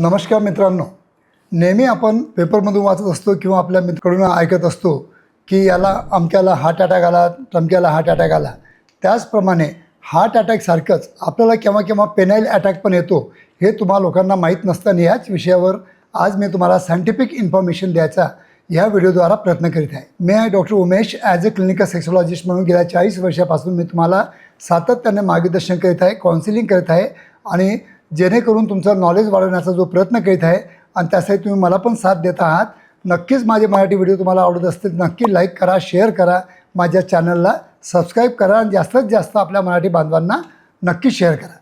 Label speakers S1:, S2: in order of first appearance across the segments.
S1: नमस्कार मित्रांनो. नेहमी आपण पेपरमधून वाचत असतो किंवा आपल्या मित्राकडून ऐकत असतो की याला अमक्याला हार्ट अटॅक आला टमक्याला हार्ट अटॅक आला. त्याचप्रमाणे हार्ट अटॅकसारखंच आपल्याला केव्हा केव्हा पेनाईल अटॅक पण येतो हे तुम्हा लोकांना माहीत नसताना याच विषयावर आज मी तुम्हाला सायंटिफिक इन्फॉर्मेशन द्यायचा ह्या व्हिडिओद्वारा प्रयत्न करीत आहे. मी आहे doctor Umesh as a clinical sexologist म्हणून गेल्या चाळीस वर्षापासून मी तुम्हाला सातत्याने मार्गदर्शन करीत आहे काउन्सिलिंग करीत आहे आणि जेणेकरून तुमचं नॉलेज वाढवण्याचा जो प्रयत्न करीत आहे आणि त्यासाठी तुम्ही मला पण साथ देत आहात. नक्कीच माझे मराठी व्हिडिओ तुम्हाला आवडत असतील नक्की लाईक करा शेअर करा. माझ्या चॅनलला सबस्क्राईब करा आणि जास्तीत जास्त आपल्या मराठी बांधवांना नक्की शेअर करा.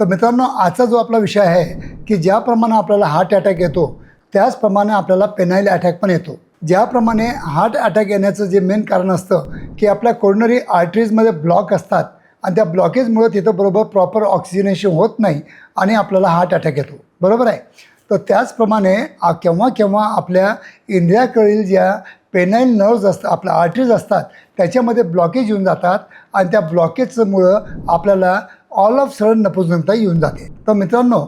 S1: तर मित्रांनो आजचा जो आपला विषय आहे की ज्याप्रमाणे आपल्याला हार्ट अटॅक येतो त्याचप्रमाणे आपल्याला पेनाईल अटॅक पण येतो. ज्याप्रमाणे हार्ट अटॅक येण्याचं जे मेन कारण असतं की आपल्या कोरोनरी आर्टरीजमध्ये ब्लॉक असतात. आणि त्या ब्लॉकेजमुळं तिथं बरोबर प्रॉपर ऑक्सिजनेशन होत नाही आणि आपल्याला हार्ट अटॅक येतो. बरोबर आहे? तर त्याचप्रमाणे केव्हा केव्हा आपल्या इंद्रियाकडील ज्या पेनाईल नर्व्ज असतात आपल्या आर्टरीज असतात त्याच्यामध्ये ब्लॉकेज येऊन जातात आणि त्या ब्लॉकेजमुळं आपल्याला ऑल ऑफ सडन नपुजनता येऊन जाते. तर मित्रांनो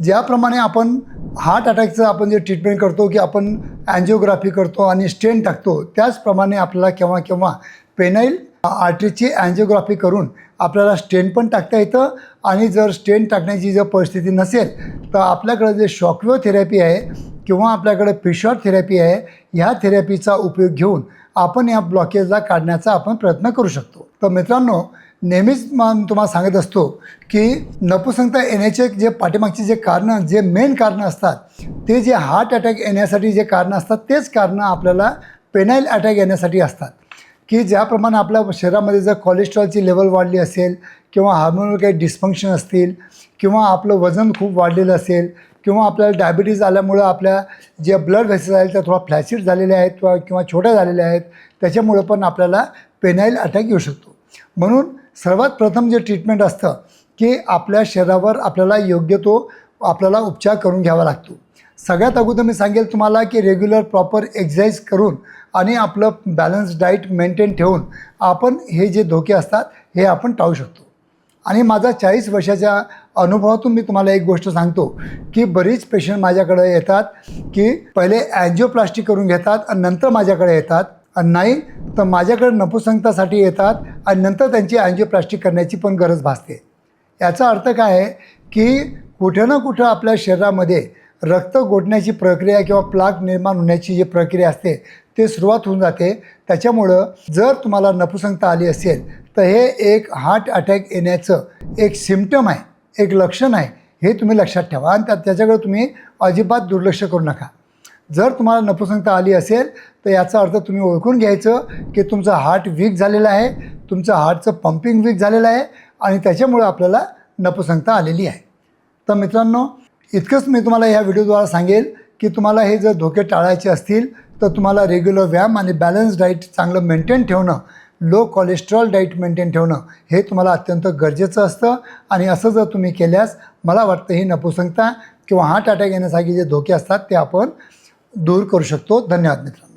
S1: ज्याप्रमाणे आपण हार्ट अटॅकचं आपण जे ट्रीटमेंट करतो की आपण अँजिओग्राफी करतो आणि स्टेन टाकतो त्याचप्रमाणे आपल्याला केव्हा केव्हा पेनाईल आर्टरीची अँजिओग्राफी करून आपल्याला स्टेन पण टाकता येतं. आणि जर स्टेन टाकण्याची जर परिस्थिती नसेल तर आपल्याकडे जे शॉकवेव थेरपी आहे किंवा आपल्याकडे फिशॉर थेरपी आहे ह्या थेरपीचा उपयोग घेऊन आपण या ब्लॉकेजला काढण्याचा आपण प्रयत्न करू शकतो. तर मित्रांनो नेहमीच मग तुम्हाला सांगत असतो की नपुसंगता येण्याचे जे पाठीमागचे जे कारणं जे मेन कारणं असतात ते जे हार्ट अटॅक येण्यासाठी जे कारणं असतात तेच कारणं आपल्याला पेनाईल अटॅक येण्यासाठी असतात. की ज्याप्रमाणे आपल्या शरीरामध्ये जर कोलेस्ट्रॉलची लेवल वाढली असेल किंवा हार्मोनल काही डिस्फंक्शन असतील किंवा आपलं वजन खूप वाढलेलं असेल किंवा आपल्याला डायबिटीज आल्यामुळं आपल्या जे ब्लड व्हेसेस आहेत त्या थोडा फ्लॅसिड झालेल्या आहेत किंवा किंवा छोट्या झालेल्या आहेत त्याच्यामुळं पण आपल्याला पेनाईल अटॅक येऊ शकतो. म्हणून सर्वात प्रथम जे ट्रीटमेंट असतं की आपल्या शरीरावर आपल्याला योग्य तो आपल्याला उपचार करून घ्यावा लागतो. सगळ्यात अगोदर मी सांगेल तुम्हाला की रेग्युलर प्रॉपर एक्झरसाईज करून आणि आपलं बॅलन्स डाईट मेंटेन ठेवून आपण हे जे धोके असतात हे आपण टाळू शकतो. आणि माझा चाळीस वर्षाच्या अनुभवातून मी तुम्हाला एक गोष्ट सांगतो की बरीच पेशंट माझ्याकडे येतात की पहिले अँजिओप्लास्टी करून घेतात आणि नंतर माझ्याकडे येतात. आणि नाही तर माझ्याकडे नपुसंगतासाठी येतात आणि नंतर त्यांची अँजिओप्लास्टिक करण्याची पण गरज भासते. याचा अर्थ काय आहे की कुठं ना कुठं आपल्या शरीरामध्ये रक्त गोठण्याची प्रक्रिया किंवा प्लाग निर्माण होण्याची जी प्रक्रिया असते ते सुरुवात होऊन जाते. त्याच्यामुळं जर तुम्हाला नपुसंगता आली असेल तर हे एक हार्ट अटॅक येण्याचं एक सिम्टम आहे एक लक्षण आहे हे तुम्ही लक्षात ठेवा आणि त्या त्याच्याकडे तुम्ही अजिबात दुर्लक्ष करू नका. जर तुम्हाला नपुसंगता आली असेल तर याचा अर्थ तुम्ही ओळखून घ्यायचं की तुमचं हार्ट वीक झालेलं आहे तुमचं हार्टचं पंपिंग वीक झालेलं आहे आणि त्याच्यामुळं आपल्याला नपुसंगता आलेली आहे. तर मित्रांनो इतकंच मी तुम्हाला ह्या व्हिडिओद्वारा सांगेल की तुम्हाला हे जर धोके टाळायचे असतील तर तुम्हाला रेग्युलर व्यायाम आणि बॅलन्स डाईट चांगलं मेंटेन ठेवणं लो कोलेस्ट्रॉल डाईट मेंटेन ठेवणं हे तुम्हाला अत्यंत गरजेचं असतं. आणि असं जर तुम्ही केल्यास मला वाटतं ही नपुसंगता किंवा हार्ट अटॅक येण्यासारखे जे धोके असतात ते आपण दूर करू शकतो. धन्यवाद मित्रांनो.